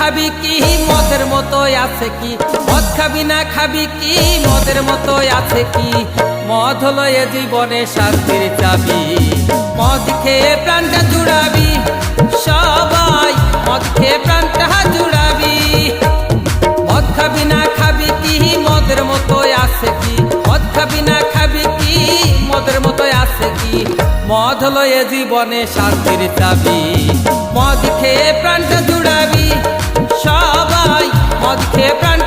খাবি কি? মদের মতো আছে কি? মদ খাবি না খাবি কি? মদের মতো আছে কি? মদ হলো এ জীবনে শান্তির চাবি। মদ খেয়ে প্রাণটা জুড়াবি। সবাই মদ খেয়ে প্রাণটা জুড়াবি। মদ খাবি না খাবি কি? মদের মতো আছে কি? মদ খাবি না খাবি কি? মদের মতো আছে কি? মদ হলো এ জীবনে শান্তির চাবি। মদ খেয়ে প্রাণটা quebra